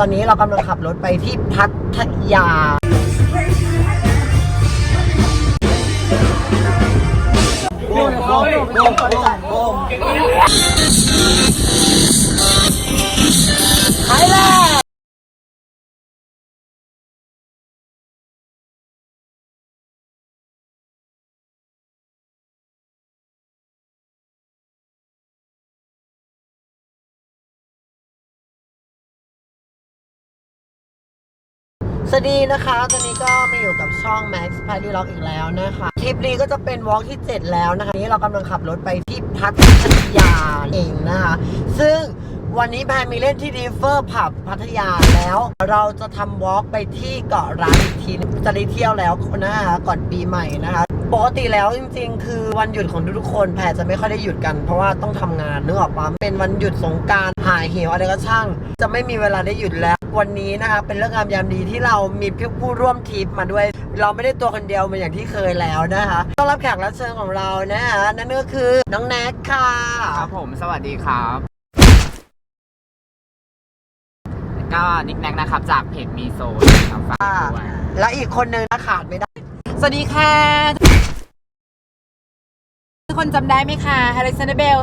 ตอนนี้เรากำลังขับรถไปที่พัทยาไปแล้ว สวัสดีนะคะ ตอนนี้ก็มาอยู่กับช่อง Max p a r t y Rock อีกแล้วนะคะ คลิปนี้ก็จะเป็นวอล์กที่ 7 แล้วนะคะ นี้เรากำลังขับรถไปที่พัทยาเองนะคะ ซึ่งวันนี้แพรมีเล่นที่ดีเฟอร์ผับพัทยาแล้ว เราจะทำวอล์กไปที่เกาะร้านอีกทีจะได้เที่ยวแล้วนะคะก่อนปีใหม่นะคะปกติแล้วจริงๆ คือวันหยุดของทุกๆคนแพรจะไม่ค่อยได้หยุดกันเพราะว่าต้องทำงานนึกออกปะเป็นวันหยุดสงการหายเหวอะไรก็ช่าง จะไม่มีเวลาได้หยุดแล้ว วันนี้นะคะเป็นเรื่องงามยามดีที่เรามีผู้ร่วมทริปมาด้วย เราไม่ได้ตัวคนเดียวเหมือนอย่างที่เคยแล้วนะคะต้อนรับแขกรับเชิญของเรานะคะนั่นก็คือน้องแน็กค่ะครับผมสวัสดีครับ ก็นิกแนกนะครับ จากเพจมีโซนครับฝากด้วยและอีกคนนึงนะขาดไม่ได้ สวัสดีค่ะ ทุกคนจำได้ไหมคะอเล็กซานเดอร์เบล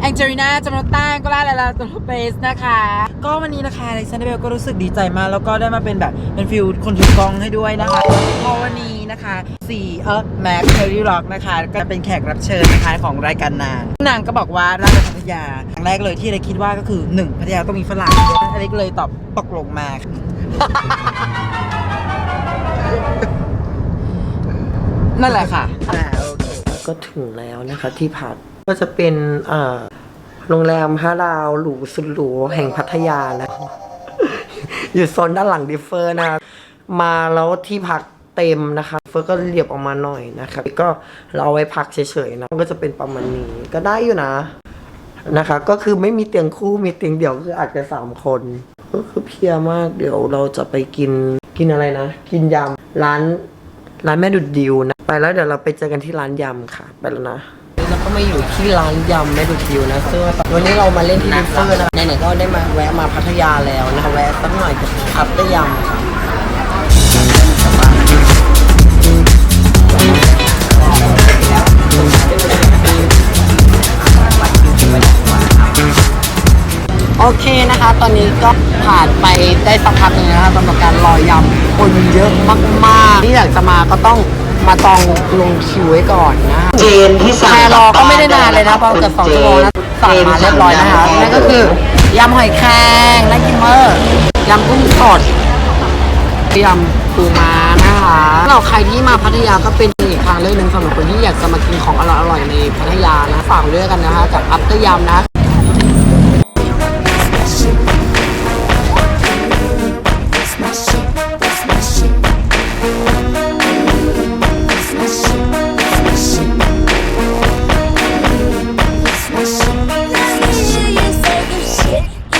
แองเจลิน่าจามนต้าก็ล่าลาลาโตโลเปสนะคะ ก็วันนี้นะคะอเล็กซานเดอร์เบลก็รู้สึกดีใจมาก แล้วก็ได้มาเป็นแบบเป็นฟิลคนถือกล้องให้ด้วยนะคะเพราะวันนี้นะคะสี่เออแม็กเทอรี่ร็อกนะคะ ก็เป็นแขกรับเชิญนะคะของรายการนางนางก็บอกว่าราชพัทยาอย่างแรกเลยที่อเล็กคิดว่าก็คือหนึ่งพัทยาต้องมีฝรั่งอเล็กเลยตอบตกลงมานั่นแหละค่ะ ก็ถึงแล้วนะคะ ที่พักก็จะเป็นโรงแรมห้าดาวหรูสุดหรูแห่งพัทยานะคะอยู่โซนด้านหลังดิฟเฟอร์นะมาแล้วที่พักเต็มนะคะ เฟอร์ก็เรียบออกมาหน่อยนะคะก็เราเอาไว้พักเฉยๆนะก็จะเป็นประมาณนี้ก็ได้อยู่นะนะคะ ก็คือไม่มีเตียงคู่มีเตียงเดี่ยวคืออาจจะสามคน ก็คือเพียมากเดี๋ยวเราจะไปกินกินอะไรนะ กินยำร้าน ร้านแม่ดุดดิวนะ ไปแล้วเดี๋ยวเราไปเจอกันที่ร้านยำค่ะ ไปแล้วนะเราก็มาอยู่ที่ร้านยำแม่ดุดดิวนะซึ่งวันนี้เรามาเล่นที่ดิฟเฟอร์นะไหนๆก็ได้มาแวะมาพัทยาแล้วนะคะแวะสักหน่อยกับพัทยำค่ะ โอเคนะคะ ตอนนี้ก็ผ่านไปได้สักพักหนึงนะคะสำหรับการรอยำคนเยอะมากๆที่อยากจะมาก็ต้องมาตองลงคิวไว้ก่อนนะคะ เจนที่สั่งแค่รอก็ไม่ได้นานเลยนะเพราะเกือบสองชั่วโมงนะสั่งมาเรียบร้อยนะคะนั่นก็คือยำหอยแครงและกิมเมอร์ยำกุ้งสดยำปูม้านะคะเราใครที่มาพัทยาก็เป็นอีกทางเลือกหนึ่งสำหรับคนที่อยากจะมากินของอร่อยๆในพัทยานะฝากเลือกกันนะคะกับอัปเตอร์ยำนะ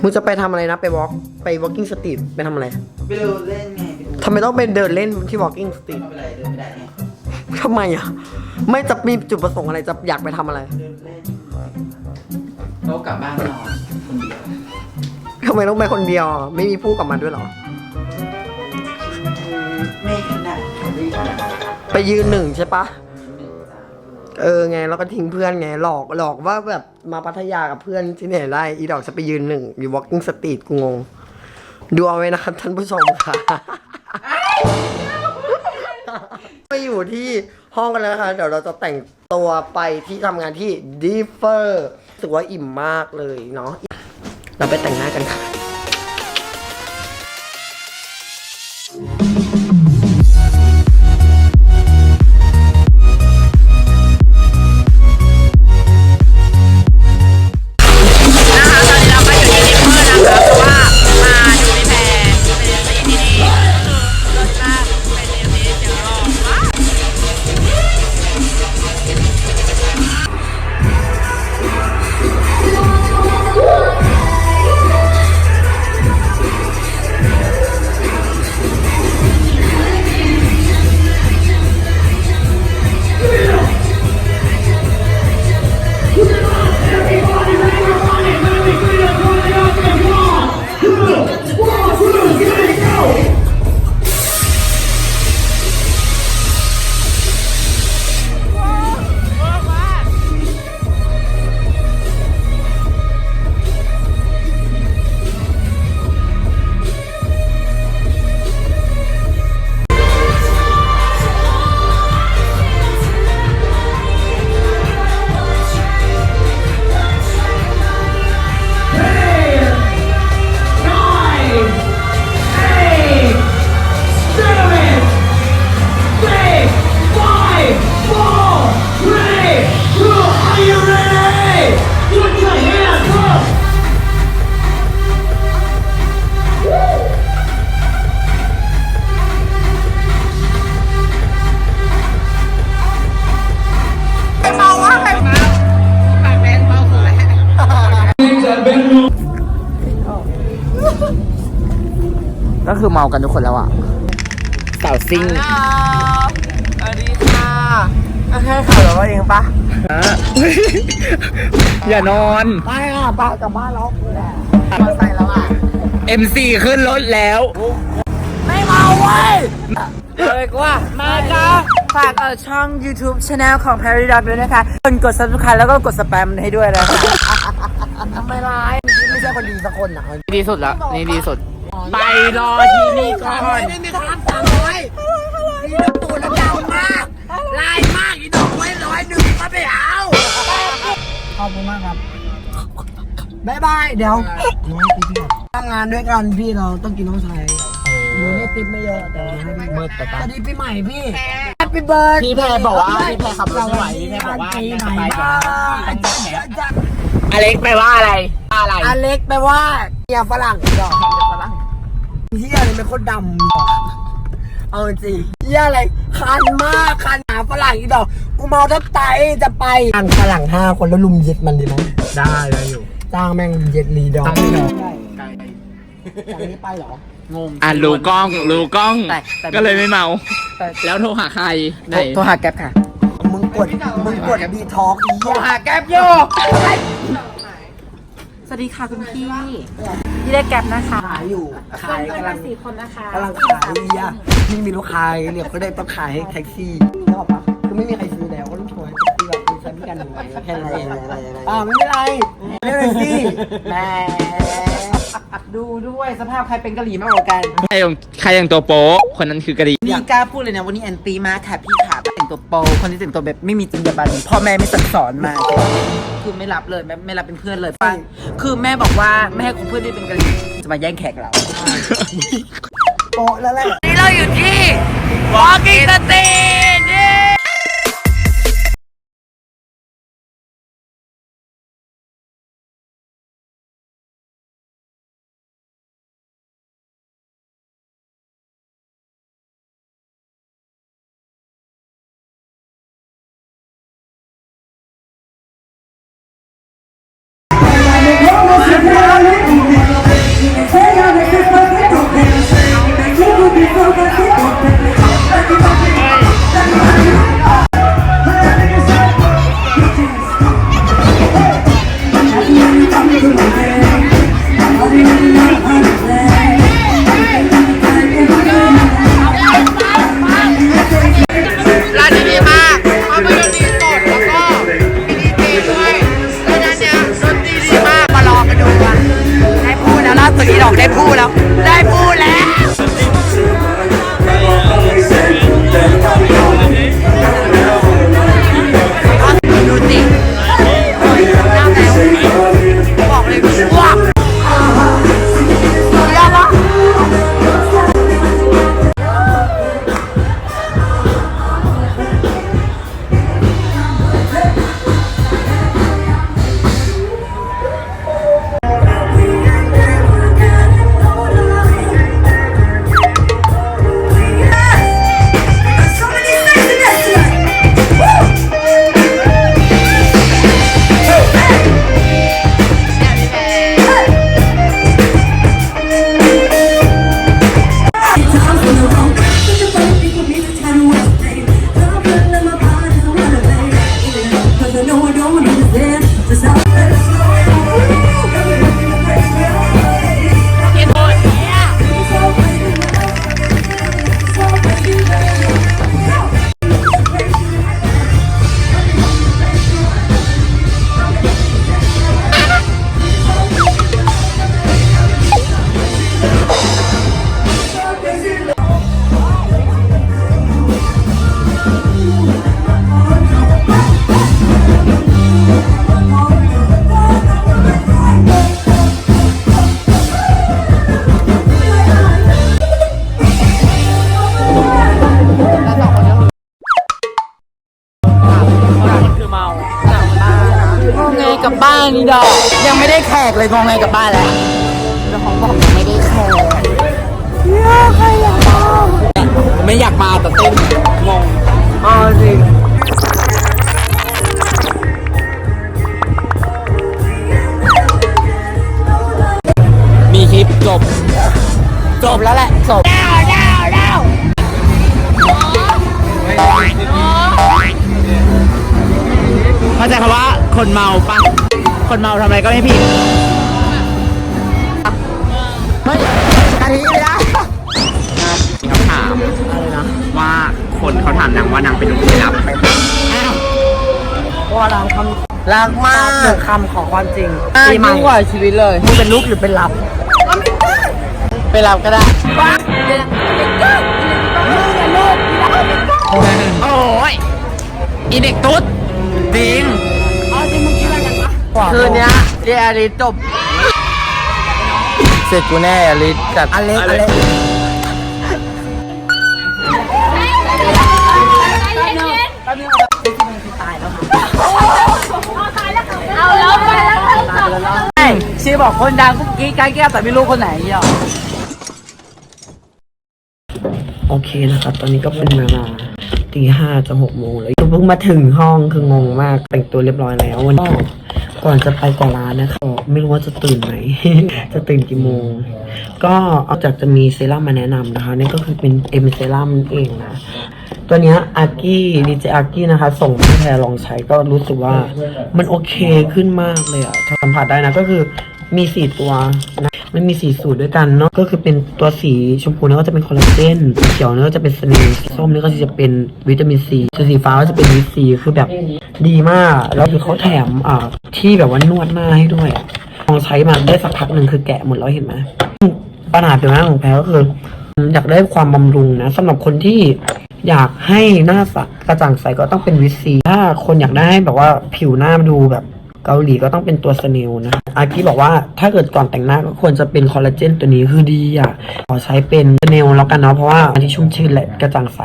มึงจะไปทำอะไรนะ ไป walk ไป walking street ไปทำอะไรไปดูเล่นไงไปดูทำไมต้องไปเดินเล่นที่ walking street ไม่ได้เดินไม่ได้ไงทำไมอะ ไม่จะมีจุดประสงค์อะไรจะอยากไปทำอะไรเดินเล่นเขากลับบ้านนอนคนเดียวทำไมต้องไปคนเดียวอะไม่มีผู้กลับมาด้วยเหรอ ไม่ขนาดไม่ขนาดไปยืนหนึ่งใช่ปะ เออไงแล้วก็ทิ้งเพื่อนไงหลอกหลอกว่าแบบมาพัทยากับเพื่อนที่ไหนได้อีดอกจะไปยืนหนึ่งอยู่ walking street กูงง ดูเอาไว้นะครับท่านผู้ชมค่ะ ไปอยู่ที่ห้องกันแล้วนะคะ เดี๋ยวเราจะแต่งตัวไปที่ทำงานที่ดีเฟอร์รู้สึกว่าอิ่มมากเลยเนาะเราไปแต่งหน้ากันค่ะ คือเมากันทุกคนแล้วอะสาวซิ่งสวัสดีค่ะแค่ข่าวเราเองปะอย่านอนไปค่ะปากลับบ้านแล้วมาใส่แล้วอะ MC ขึ้นรถแล้ว ไม่เมาเว้ยเลยกว่า มาค่ะฝากเออช่อง YouTube Channel ของ Perry Dog ด้วยนะคะกดกด subscribe แล้วก็กดสแปมให้ด้วยนะคะทำไมร้าย ไม่ใช่คนดีสักคนอะดีสุดแล้วนี่ดีสุด ไปรอที่นี่ก่อนไม่มีทางสามร้อยมีน้ำตูนแล้วยาวมากลายมากอีดอกไว้ร้อยหนึ่งก็ไม่เอาขอบคุณมากครับบายบายเดี๋ยวน้อยพี่พี่ทำงานด้วยกันพี่เราต้องกินต้องใช้หนูไม่ติดไม่เยอะแต่ให้พี่เบิร์ดแต่สตาวัสดีปีใหม่พี่ Happy Birthday พี่แพรบอกว่าพี่แพรขับรถไม่ไหวพี่แพรบอกว่าปีใหม่ไม่สบายจ้าอเล็กแปลว่าอะไรอะไรอเล็กแปลว่าเมียฝรั่งดอก เฮียอะไรเป็นคนดำเอาจริงเฮียอะไร คันมากคันหาฝรั่งอีดอก กูเมาทับไตจะไปจ้างฝรั่งห้าคนแล้วลุมเย็ดมันดีไหมได้ได้อยู่จ้างแม่งเย็ดรีดอกจ้างไม่ดอกจากนี้ไปเหรอ งง อะรู้กล้องรู้กล้อง แต่แต่ ก็เลยไม่เมาแล้วโทรหาใครไหนโทรหาแก๊ปค่ะมึงกด มึงกดบีทอกอีเหี้ยหาแก๊ปโยสวัสดีค่ะคุณพี่ พี่ได้แก๊ปนะคะขายอยู่ขายกำลังสี่คนนะคะกำลังขายเฮียพี่มีลูกค้าเรียกก็ได้ต้องขายให้แท็กซี่นึกออกปะคือไม่มีใครซื้อแล้วก็ต้องโชว์ให้แท็กซี่แบบมีใช้บริการหนึ่งวันแค่นั้นเองอ่าไม่เป็นไรเร็วเลยสิแหมดูด้วยสภาพใครเป็นกะหรี่มากกว่ากัน ใครยังใครยังตัวโป๊ะคนนั้นคือกะหรี่นี่กล้าพูดเลยนะวันนี้แอนตี้มากค่ะพี่ขาแต่ง ตัวโปคนที่แต่งตัวแบบไม่มีจรรยาบรรณพ่อแม่ไม่สั่งสอนมา คือไม่รับเลยไม่ไม่รับเป็นเพื่อนเลยป้าคือแม่บอกว่าไม่ให้คบเพื่อนที่เป็นกะหรี่จะมาแย่งแขกเราโปะแล้วแหละ นี่เราอยู่ที่ Walking Street ร้าีดอกยังไม่ได้แขกเลยงงไงกลับบ้านแล้วเจ้าของบอกยังไม่ได้แขกไม่อยากมาแต่เต้นงงอ๋อจริงมีคลิปจบ จบแล้วแหละจบเข้าใจคำว่าคนเมาปะ คนเมาทำอะไรก็ไม่ผิดคำถามว่าคนเขาถามนางว่านางเป็นลูกไม่รับเพราะว่านางคำรักมากหนึ่งคำของความจริงดีมากกว่าชีวิตเลยมึงเป็นลูกหรือเป็นลับไปรับก็ได้โอ้ยอีเด็กตุ๊ดจริง คืนเนี้ยเรียริจบเสร็จกูแน่อลิสกับอเล็กอเล็กเอาแล้วไปแล้วไปแล้วใช่ชีบอกคนดังกุ๊กกิ๊กกายแก้วแต่ไม่รู้คนไหนเหี่ยวโอเคนะครับ ตอนนี้ก็เป็นเวลาตีห้าจะหกโมงแล้วเพิ่งมาถึงห้องคืองงมาก แต่งตัวเรียบร้อยแล้ววันนี้ ก่อนจะไปก่อนร้านนะคะไม่รู้ว่าจะตื่นไหม จะตื่นกี่โมง ก็เอาจากจะมีเซรั่มมาแนะนำนะคะนี่ก็คือเป็นเอ็มเซรั่มเองนะ ตัวเนี้ยอากี้ดีเจอากี้นะคะ ส่งให้แพรลองใช้ก็รู้สึกว่ามันโอเคขึ้นมากเลยอะสัมผัสได้นะก็คือมีสี่ตัวนะ มันมีสีสูตรด้วยกันเนาะก็คือเป็นตัวสีชมพูเนี่ยก็จะเป็นคอลลาเจนสีเขียวเนี่ยก็จะเป็นสเนลสีส้มเนี่ยก็จะเป็นวิตามินซีส่วนสีฟ้าก็จะเป็นวิตซีคือแบบดีมาก แล้วคือเขาแถมอ่าที่แบบว่านวดหน้าให้ด้วยลองใช้มาได้สักพักหนึ่งคือแกะหมดแล้วเห็นไหมปัญหาผิวหน้าของแพรก็คืออยากได้ความบำรุงนะสำหรับคนที่อยากให้หน้าสกระจ่างใสก็ต้องเป็นวิตซี ถ้าคนอยากได้แบบว่าผิวหน้าดูแบบ เกาหลีก็ต้องเป็นตัวสเนลนะอากิบอกว่าถ้าเกิดก่อนแต่งหน้าก็ควรจะเป็นคอลลาเจนตัวนี้คือดีอะขอใช้เป็นสเนลแล้วกันเนาะเพราะว่าอันที่ชุ่มชื่นและกระจ่างใส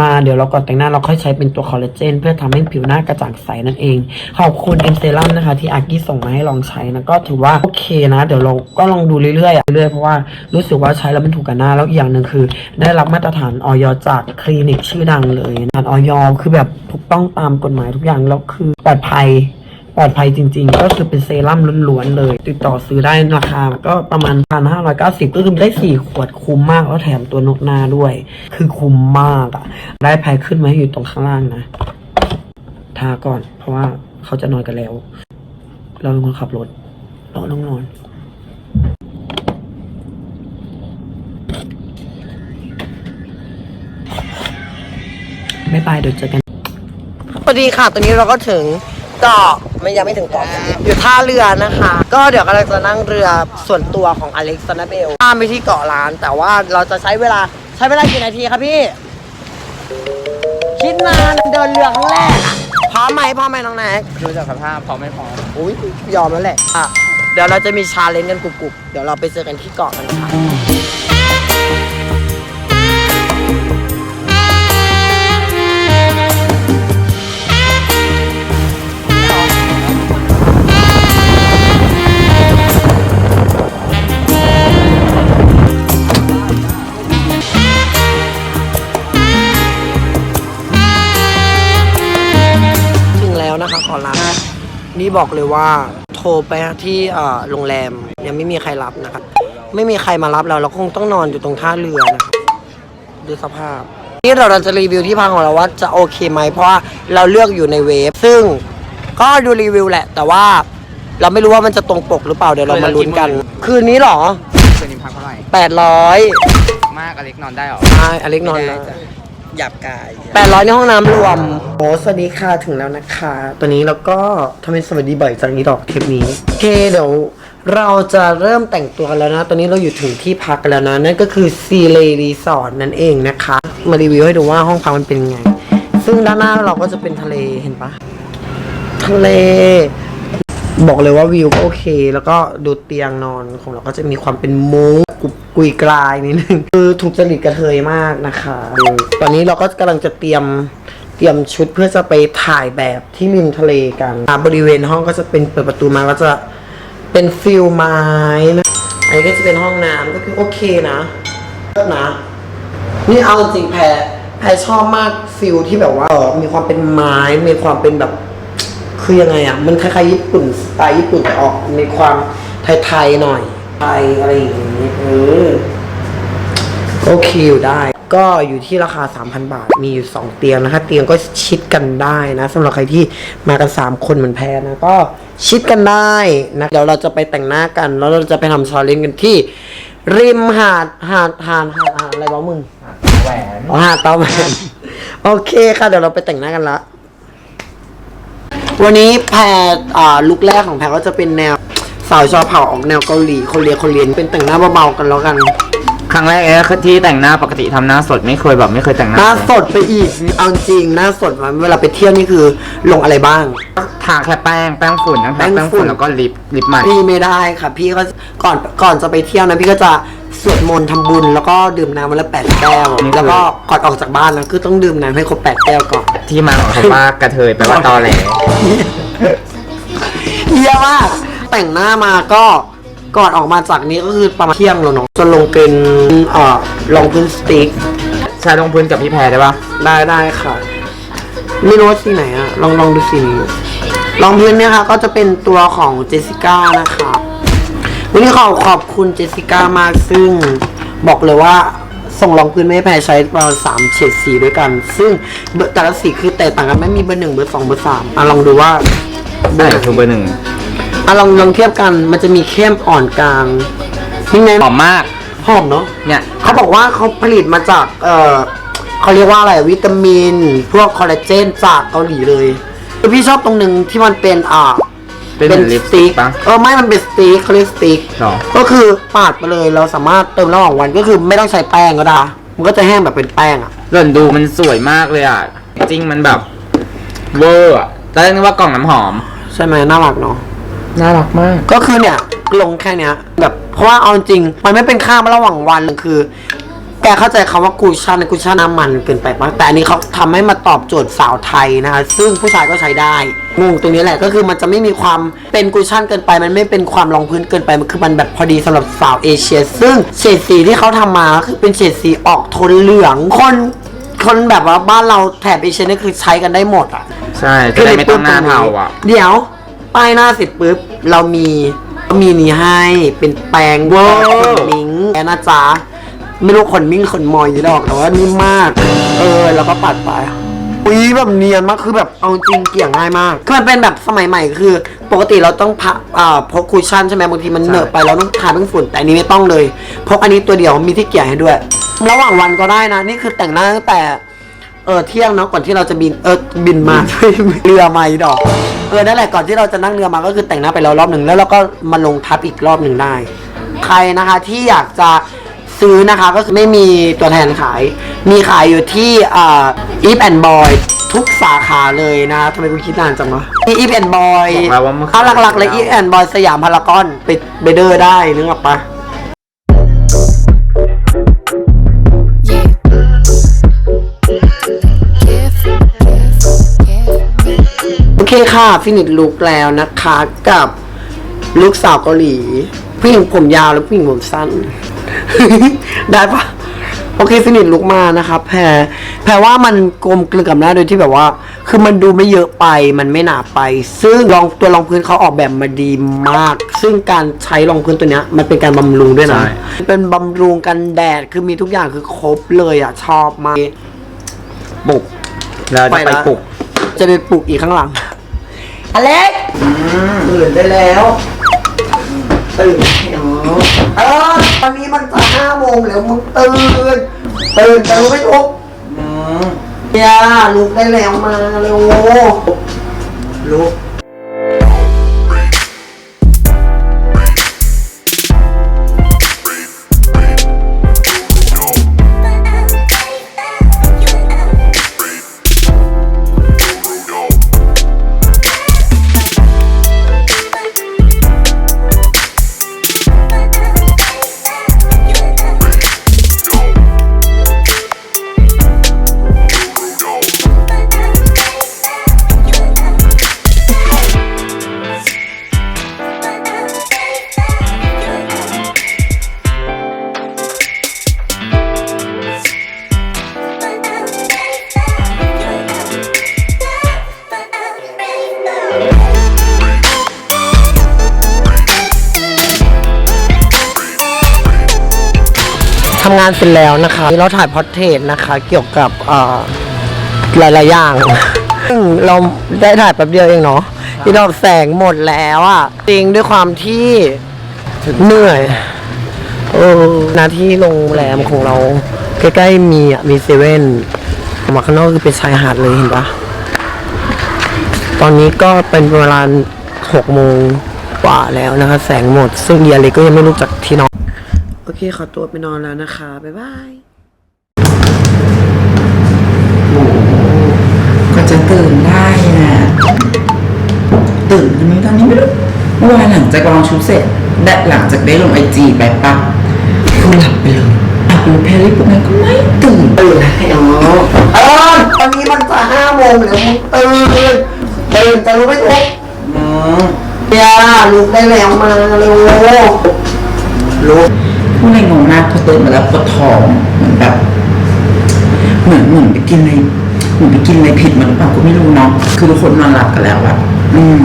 มาเดี๋ยวเราก่อนแต่งหน้าเราค่อยใช้เป็นตัวคอลลาเจนเพื่อทำให้ผิวหน้ากระจ่างใสนั่นเอง ขอบคุณเอ็มเซรั่มนะคะ ที่อากิส่งมาให้ลองใช้นะก็ถือว่าโอเคนะ เดี๋ยวเราก็ลองดูเรื่อยๆเรื่อยๆเพราะว่ารู้สึกว่าใช้แล้วมันถูกกับหน้าแล้วอีกอย่างหนึ่งคือ ได้รับมาตรฐานออยจากคลินิกชื่อดังเลยนะออยคือแบบถูกต้องตามกฎหมายทุกอย่างแล้วคือปลอดภัย ปลอดภัยจริง ๆ ก็คือเป็นเซรั่มล้วนๆเลย ติดต่อซื้อได้ราคา ก็ประมาณพันห้าร้อยเก้าสิบก็คือได้สี่ขวดคุ้มมากแล้วแถมตัวนกนาด้วย คือคุ้มมากอะได้ภัยขึ้นมาให้อยู่ตรงข้างล่างนะทาก่อน เพราะว่าเขาจะนอนกันแล้ว เราเป็นคนขับรถเราต้องนอนไม่ไปเดี๋ยวเจอกันสวัสดีค่ะ ตอนนี้เราก็ถึง เกาะมันยังไม่ถึงเกาะอยู่ท่าเรือนะคะ ก็เดี๋ยวกำลังจะนั่งเรือส่วนตัวของอเล็กซานเบลข้ามไปที่เกาะล้าน แต่ว่าเราจะใช้เวลาใช้เวลากี่นาทีครับพี่ คิดนานเดินเรือครั้งแรกอะพร้อมไหมพร้อมไหมน้องแน็กดูจากสภาพพอไม่พออุ้ยยอมแล้วแหละอะเดี๋ยวเราจะมีชาเลนจ์กันกรุบๆเดี๋ยวเราไปเจอกันที่เกาะกันค่ะ นี่บอกเลยว่า โทรไปที่เอ่อโรงแรมยังไม่มีใครรับนะครับ ไม่มีใครมารับเราเราคงต้องนอนอยู่ตรงท่าเรือนะครับดูสภาพ นี่เราจะรีวิวที่พักของเราว่าจะโอเคไหมเพราะว่าเราเลือกอยู่ในเวฟซึ่งก็ดูรีวิวแหละ แต่ว่าเราไม่รู้ว่ามันจะตรงปกหรือเปล่าเดี๋ยวเรามาลุ้นกัน คืนนี้เหรอคืนนี้พักเท่าไหร่800มากอเล็กนอนได้หรอใช่อเล็กนอนนะ หยาบกายแปดร้อยในห้องน้ำรวม โอ้สวัสดีค่ะถึงแล้วนะคะ ตอนนี้เราก็ทำเป็นสวัสดีบ่อยจากนี้ดอกเทปนี้ โอเคเดี๋ยวเราจะเริ่มแต่งตัวกันแล้วนะ ตอนนี้เราอยู่ถึงที่พักกันแล้วนะ นั่นก็คือซีเลรีสอร์ทนั่นเองนะคะ มารีวิวให้ดูว่าห้องพักมันเป็นไง ซึ่งด้านหน้าเราก็จะเป็นทะเลเห็นปะทะเล บอกเลยว่าวิวก็โอเค แล้วก็ดูเตียงนอนของเราก็จะมีความเป็นมุ้งกุบกุยกลายนิดนึงคือถูกจริตกระเทยมากนะคะตอนนี้เราก็กำลังจะเตรียมเตรียมชุดเพื่อจะไปถ่ายแบบที่ริมทะเลกันบริเวณห้องก็จะเป็นเปิดประตูมาก็จะเป็นฟิลไม้นะอันนี้ก็จะเป็นห้องน้ำก็คือโอเคนะนะ นี่เอาจริงแพรแพรชอบมากฟิลที่แบบว่ามีความเป็นไม้ มีความเป็นแบบ คือยังไงอะ มันคล้ายๆญี่ปุ่นสไตล์ญี่ปุ่นแต่ออกในความไทยๆหน่อย ไทยอะไรอย่างเงี้นี้เออโอเคอยู่ได้ ก็อยู่ที่ราคา 3,000 บาท มีอยู่ 2 เตียงนะคะ เตียงก็ชิดกันได้นะสำหรับใครที่มากัน 3 คนเหมือนแพรนะ ก็ชิดกันได้นะ เดี๋ยวเราจะไปแต่งหน้ากัน แล้วเราจะไปทำชาเลนจ์กันที่ ริมหาดหาดหาดหาดหาดอะไรวะมึง แหวน อ๋อหาดเตาแหวนโอเคค่ะ เดี๋ยวเราไปแต่งหน้ากันละ วันนี้แพรอ่าลุคแรกของแพรก็จะเป็นแนวสาวชาวเผ่าออกแนวเกาหลีคนเรียนคนเรียนเป็นแต่งหน้าเบาๆกันแล้วกัน ครั้งแรกเอ๊ะที่แต่งหน้าปกติทำหน้าสดไม่เคยแบบไม่เคยแต่งหน้าหน้าเลยสดไปอีกเอาจริงหน้าสดมันเวลาไปเที่ยวนี่คือลงอะไรบ้าง ทาแค่แป้งแป้งฝุ่นตั้งแต่แป้งแป้งฝุ่ฝุ่นนแล้วก็ลิปลิปมัน พี่ไม่ได้ค่ะ พี่ก็ก่อนก่อนจะไปเที่ยวนะพี่ก็จะ สวดมนต์ทำบุญแล้วก็ดื่มน้ำวันละแปดแก้วแล้วก็ก่อนออกจากบ้านนะคือต้องดื่มน้ำให้ครบแปดแก้วก่อน ที่มาของคำว่ากระเทยแปลว่าตอแหลเยี่ยมากแต่งหน้ามาก็ก่อนออกมาจากนี้ก็คือประมาณเที่ยงแล้วเนาะจะลงเป็นเอ่อรองพื้นสติ๊กใช้ลงพื้นกับพี่แพรได้ปะได้ได้ค่ะ ไม่รู้ว่าสีไหนอะลองลองดูสีนี้รองพื้นเนี่ยค่ะ ก็จะเป็นตัวของเจสสิก้านะคะ วันนี้ขอขอบคุณเจสสิก้ามากซึ่งบอกเลยว่าส่งรองพื้นไม่ให้แพรใช้ประมาณสามเฉดสีด้วยกัน ซึ่งเบอร์แต่ละสีคือแตกต่างกันไม่มีเบอร์หนึ่งเบอร์สองเบอร์สามอะลองดูว่าเบอร์ไหนคือเบอร์หนึ่งอะลองลองเทียบกันมันจะมีเข้มอ่อนกลางนี่ไงหอมมากหอมเนาะเนี่ยเขาบอกว่าเขาผลิตมาจากเออเขาเรียกว่าอะไรวิตามิน พวกคอลลาเจนจากเกาหลีเลยคือพี่ชอบตรงหนึ่งที่มันเป็นอ่า เป็นเหมือนลิปสติกปะ เออไม่มันเป็นสติ๊กเขาเรียกสติ๊ก หรอ ก็คือปาดไปเลยเราสามารถเติมระหว่างวันก็คือไม่ต้องใช้แป้งก็ได้ มันก็จะแห้งแบบเป็นแป้งอะ หล่นดูมันสวยมากเลยอะ จริงๆมันแบบเวอร์อะตอนแรกนึกว่ากล่องน้ำหอม ใช่ไหมน่ารักเนาะน่ารักมาก ก็คือเนี่ยลงแค่เนี้ยแบบเพราะว่าเอาจริงมันไม่เป็นค่าบระหว่างวันคือแกเข้าใจคำว่ากูชั่นกูชั่นน้ำมันเกินไปปะแต่อันนี้เขาทำให้มาตอบโจทย์สาวไทยนะคะ ซึ่งผู้ชายก็ใช้ได้งงตรงนี้แหละก็คือมันจะไม่มีความเป็นกูชั่นเกินไป มันไม่เป็นความรองพื้นเกินไปมันคือมันแบบพอดีสำหรับสาวเอเชีย ซึ่งเฉดสีที่เขาทำมาก็คือเป็นเฉดสีออกโทนเหลืองคนคนแบบว่าบ้านเราแถบเอเชียนี่คือใช้กันได้หมดอะใช่จะได้ไม่ต้องหน้าเทาอะเดี๋ยวป้ายหน้าเสร็จปุ๊บเรามีมีนี้ให้เป็นแปรงเวอร์แปรงขนมิ้งแอนนะจ๊ะ ไม่รู้ขนมิ้งขนมอยยี่ดอกแต่ว่านิ่มมาก เออ แล้วก็ปัดไปอุ้ยแบบเนียนมากคือแบบเอาจริงเกลี่ยง่ายมากคือมันเป็นแบบสมัยใหม่คือ ปกติเราต้องพักอ่าพกคุชชั่นใช่ไหมบางทีมันเหนอะไปเราต้องทาเป็นฝุ่นแต่อันนี้ไม่ต้องเลยพกอันนี้ตัวเดียวมีที่เกลี่ยให้ด้วย ระหว่างวันก็ได้นะ นี่คือแต่งหน้าตั้งแต่เออเที่ยงเนาะก่อนที่เราจะบินเออบินมา เรือมาดอกเออนั่นแหละก่อนที่เราจะนั่งเรือมาก็คือแต่งหน้าไปแล้วรอบหนึ่งแล้วเราก็มาลงทับอีกรอบหนึ่งได้ ใครนะคะที่อยากจะ ซื้อนะคะก็คือไม่มีตัวแทนขาย มีขายอยู่ที่อ่าอีฟแอนบอยทุกสาขาเลยนะทำไมกูคิดนานจังวะที่อีฟแอนบอยบอกแล้วว่าเมื่อคืน เอาหลักๆเลยอีฟแอนบอยสยามพารากอนไปไปเดอร์ได้นึกออกปะ Yeah. Careful, careful, careful. โอเคค่ะ ฟินิชลุกแล้วนะคะกับลูกสาวเกาหลี ผู้หญิงผมยาวและผู้หญิงผมสั้น ได้ปะโอเคฟินิชลุกมานะคะแพรแพรว่ามันกลมกลืนกับหน้าโดยที่แบบว่า คือมันดูไม่เยอะไปมันไม่หนาไป ซึ่งรองตัวรองพื้นเขาออกแบบมาดีมาก ซึ่งการใช้รองพื้นตัวเนี้ย มันเป็นการบำรุงด้วยนะ ใช่ เป็นบำรุงกันแดดคือมีทุกอย่างคือครบเลยอะ ชอบมาก ปลุกแล้วจะไปละ ปลุก จะไปปลุกอีกข้างหลัง อเล็กตื่นได้แล้ว ตื่นแล้วเออตอนนี้มันจะห้าโมงแล้วมึงตื่น ตื่นแต่รู้ไม่ลุกเนี่ยลุกได้แล้วมาเร็วลุก งานเสร็จแล้วนะคะเราถ่ายพอร์เทรตนะคะเกี่ยวกับหลายๆอย่างซึ่งเราได้ถ่ายแป๊บเดียวเองเนาะที่เราแสงหมดแล้วอะจริงด้วยความที่เหนื่อยเออหน้าที่โรงแรมของเรา ใกล้ๆมีอะมีเซเว่นออกมาข้างนอกคือเป็นชายหาดเลยเห็นปะตอนนี้ก็เป็นเวลาหกโมงกว่าแล้วนะคะ แสงหมด ซึ่งเดียเล็กก็ยังไม่รู้จักที่นอน โอเคขอตัวไปนอนแล้วนะคะ บ๊ายบายก็จะตื่นได้นะตื่นตอนนี้ตอนนี้ไม่รู้เมื่อวานหลังจากลองชุดเสร็จและหลังจากได้ลงไอจีไปปั๊บคือหลับไปเลยหลับอยู่เพลิปุ๊บนั้นก็ไม่ตื่นตื่นแล้วเออตอนนี้มันจะห้าโมงแล้วตื่นตื่นจะรู้ไหมทุกอ๋อเดี๋ยวลุกได้แล้วมาเร็วลุก ผู้ในงงมากพอตื่นมาแล้วปวดท้องเหมือนแบบเหมือนเหมือนไปกินอะไรเหมือนไปกินอะไรผิดมันหรือเปล่าก็ไม่รู้เนาะคือทุกคนนอนหลับกันแล้วอะอืม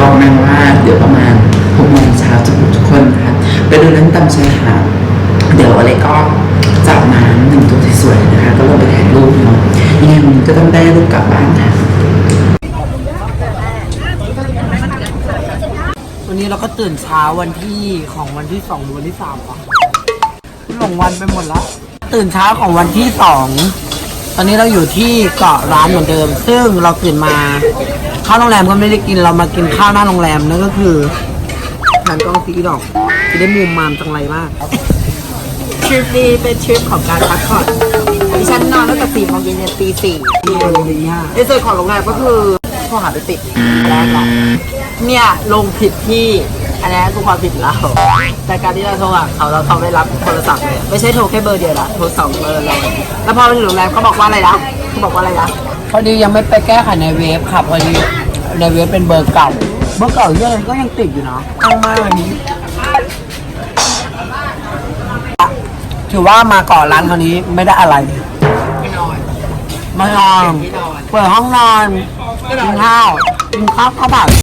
บอกนางว่าเดี๋ยวประมาณหกโมงเช้าจะปลุกทุกคนค่ะไปดูนั้นตามชายหาดเดี๋ยวอะไรก็จับน้ำหนึ่งตัวสวยๆนะคะ ก็ลงไปถ่ายรูปเนาะยังไงวันนี้ก็ต้องได้รูปกลับบ้านค่ะวันนี้เราก็ตื่นเช้าวันที่ของวันที่สองหรือวันที่สามวะ หลงวันไปหมดล้วตื่นเช้าของวันที่สองตอนนี้เราอยู่ที่เกาะร้านเหมือนเดิม ซึ่งเราตื่นมาข้าวโรงแรมก็ไม่ได้กินเรามากินข้าวหน้าโรงแรมนั่นก็คือทานกล้องซีดอกจะได้มุมมามจังไรมากทริปนี้เป็นทริปของการพักผ่อนดิฉันนอนตั้งแต่สี่โมงเย็นจนตีสี่ในส่วนของโรงแรมก็คือโทรหาไปติดแรกละเนี่ยลงผิดที่ อันนี้คือความผิดเรา แต่การที่เราโทรหาเขาเราเขาไม่รับโทรศัพท์เลยไม่ใช่โทรแค่เบอร์เดียวละโทรสองเบอร์เลยแล้วพอไปถึงโรงแรมเขาบอกว่าอะไรนะเขาบอกว่าอะไรนะพอดียังไม่ไปแก้ไขในเว็บค่ะพอดีในเว็บเป็นเบอร์เก่า เบอร์เก่าเยอะเลยก็ยังติดอยู่นะตั้งมากวันนี้ ถือว่ามาก่อนร้านคราวนี้ไม่ได้อะไรไม่นอนไม่นอนเปิดห้องนอนกินข้าวกินข้าวข้าวผัด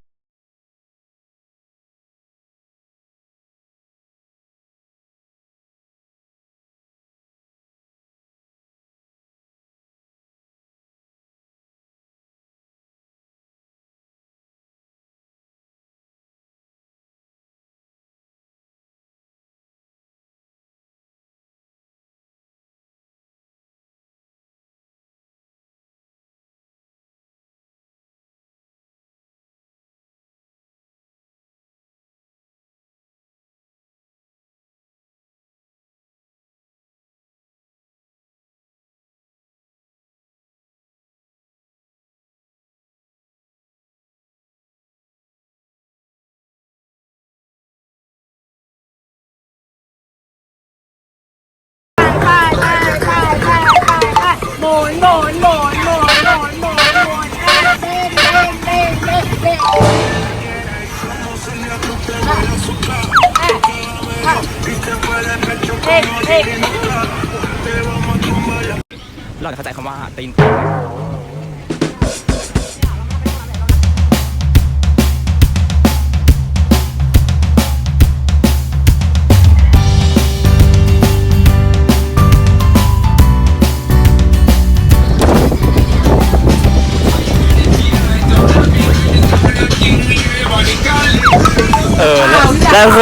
เราจะเข้าใจคำว่าตีน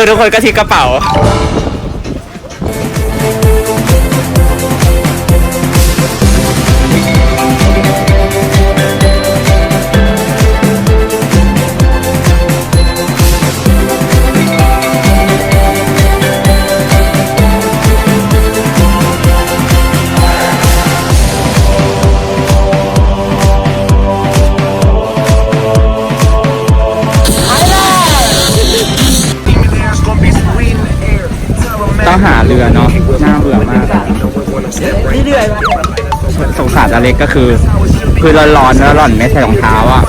ทุกคนก็ทิ้งกระเป๋า น่าเบื่อมากเรื่อยสงสารอเล็กก็คือ คือร้อนร้อนร้อนไม่ใส่รองเท้าอะ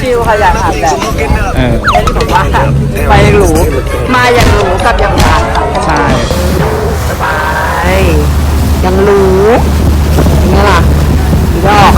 ชิวๆค่ะอยากอาบแดดเออเป็นด้บอกว่าไปหรูมาอย่างหรูกับอย่างหานใช่ไปอย่างหรูนี่ล่ะดอก